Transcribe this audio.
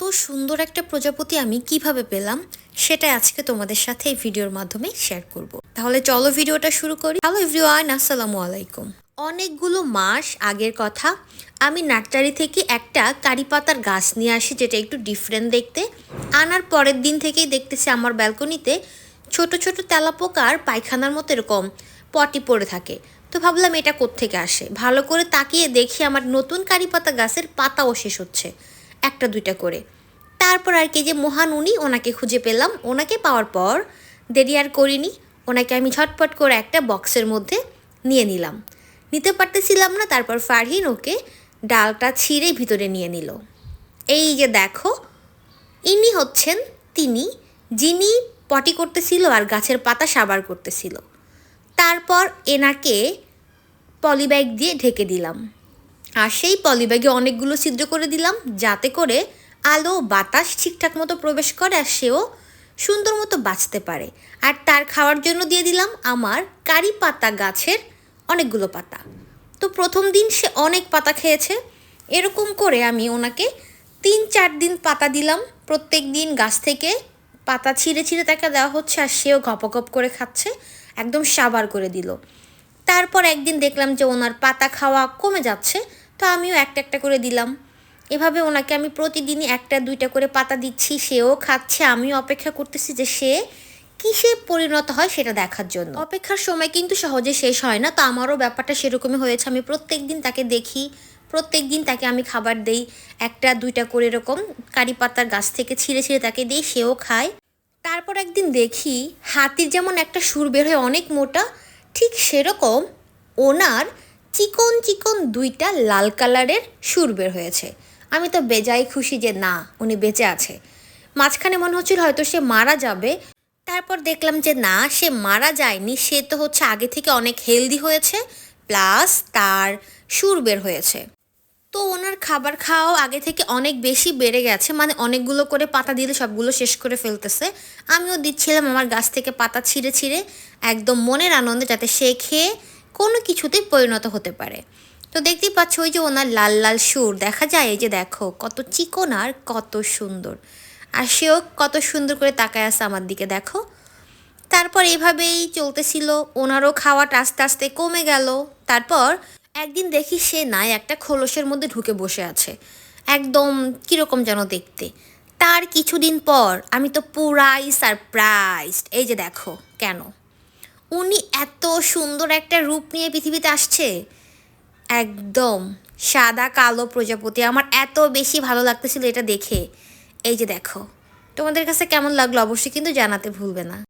এত সুন্দর একটা প্রজাপতি আমি কীভাবে পেলাম সেটা আজকে তোমাদের সাথে এই ভিডিওর মাধ্যমে শেয়ার করব। তাহলে চলো ভিডিওটা শুরু করি। হ্যালো এভরিওয়ান আসসালামু আলাইকুম। অনেকগুলো মাস আগের কথা, আমি নার্সারি থেকে একটা কারি পাতার গাছ নিয়ে আসি, যেটা একটু ডিফারেন্ট দেখতে। আনার পরের দিন থেকেই দেখতেছি আমার ব্যালকনিতে ছোট ছোট তেলাপোকার পায়খানার মতো এরকম পটি পড়ে থাকে। তো ভাবলাম এটা কোত্থেকে আসে? ভালো করে তাকিয়ে দেখি আমার নতুন কারি পাতা গাছের পাতাও শেষ হচ্ছে। একটা দুইটা করে। তারপর আর কি যে মহান উনি, ওনাকে খুঁজে পেলাম। ওনাকে পাওয়ার পর দেরি আর করিনি, ওনাকে আমি ঝটপট করে একটা বক্সের মধ্যে নিয়ে নিলাম। নিতে পারতেছিলাম না, তারপর ফারহিন ওকে ডালটা ছিঁড়ে ভিতরে নিয়ে নিল। এই যে দেখো, ইনি হচ্ছেন তিনি যিনি পটি করতেছিল আর গাছের পাতা সাবার করতেছিল। তারপর এনাকে পলিব্যাগ দিয়ে ঢেকে দিলাম। আর সেই পলিব্যাগে অনেকগুলো ছিদ্র করে দিলাম, যাতে করে আলো বাতাস ঠিকঠাক মতো প্রবেশ করে আর সেও সুন্দর মতো বাঁচতে পারে। আর তার খাওয়ার জন্য দিয়ে দিলাম আমার কারি পাতা গাছের অনেকগুলো পাতা। তো প্রথম দিন সে অনেক পাতা খেয়েছে। এরকম করে আমি ওনাকে তিন চার দিন পাতা দিলাম। প্রত্যেক দিন গাছ থেকে পাতা ছিঁড়ে ছিঁড়ে তাকে দেওয়া হচ্ছে আর সেও গপগপ করে খাচ্ছে, একদম সাবার করে দিল। তারপর একদিন দেখলাম যে ওনার পাতা খাওয়া কমে যাচ্ছে। তো আমিও একটা একটা করে দিলাম। এভাবে ওনাকে আমি প্রতিদিনই একটা, দুইটা করে পাতা দিচ্ছি, সেও খাচ্ছে, আমিও অপেক্ষা করতেছি যে সে কিসে পরিণত হয় সেটা দেখার জন্য। অপেক্ষার সময় কিন্তু সহজে শেষ হয় না, তো আমারও ব্যাপারটা সেরকমই হয়েছে। আমি প্রত্যেক দিন তাকে দেখি প্রত্যেক দিন তাকে আমি খাবার দেই, একটা, দুইটা করে এরকম কারি পাতার গাছ থেকে ছিঁড়ে ছিঁড়ে তাকে দিই, সেও খায়। তারপর একদিন দেখি হাতির যেমন একটা সুর বের হয় অনেক মোটা, ঠিক সেরকম ওনার চিকন চিকন দুইটা লাল কালারের সুর বের হয়েছে। আমি তো বেজায় খুশি যে না, উনি বেঁচে আছে। মাঝখানে মনে হচ্ছিল হয়তো সে মারা যাবে। তারপর দেখলাম যে না, সে মারা যায়নি, সে তো হচ্ছে আগে থেকে অনেক হেলদি হয়েছে প্লাস তার সুর বের হয়েছে। তো ওনার খাবার খাওয়াও আগে থেকে অনেক বেশি বেড়ে গেছে মানে অনেকগুলো করে পাতা দিলে সবগুলো শেষ করে ফেলতেছে। আমিও দিচ্ছিলাম আমার গাছ থেকে পাতা ছিঁড়ে ছিঁড়ে, একদম মনের আনন্দে যাতে সে খেয়ে কোনো কিছুতেই পরিণত হতে পারে। তো দেখতেই পাচ্ছ ওই যে ওনার লাল লাল সুর। দেখা যায় এই যে দেখো, কত চিকন আর কত সুন্দর। আর সেও কত সুন্দর করে তাকায় আছে আমার দিকে, দেখো। তারপর এভাবেই চলতেছিল। ওনারও খাওয়াটা আস্তে আস্তে কমে গেল। তারপর একদিন দেখি সে নাই, একটা খোলসের মধ্যে ঢুকে বসে আছে। একদম কীরকম যেন দেখতে। তার কিছুদিন পর আমি তো পুরাই সারপ্রাইজড। এই যে দেখো, কেন? উনি এত সুন্দর একটা রূপ নিয়ে পৃথিবীতে আসছে। একদম সাদা, কালো প্রজাপতি। আমার এত বেশি ভালো লাগতেছিল এটা দেখে। এই যে দেখো, তোমাদের কাছে কেমন লাগল অবশ্যই কিন্তু জানাতে ভুলবে না।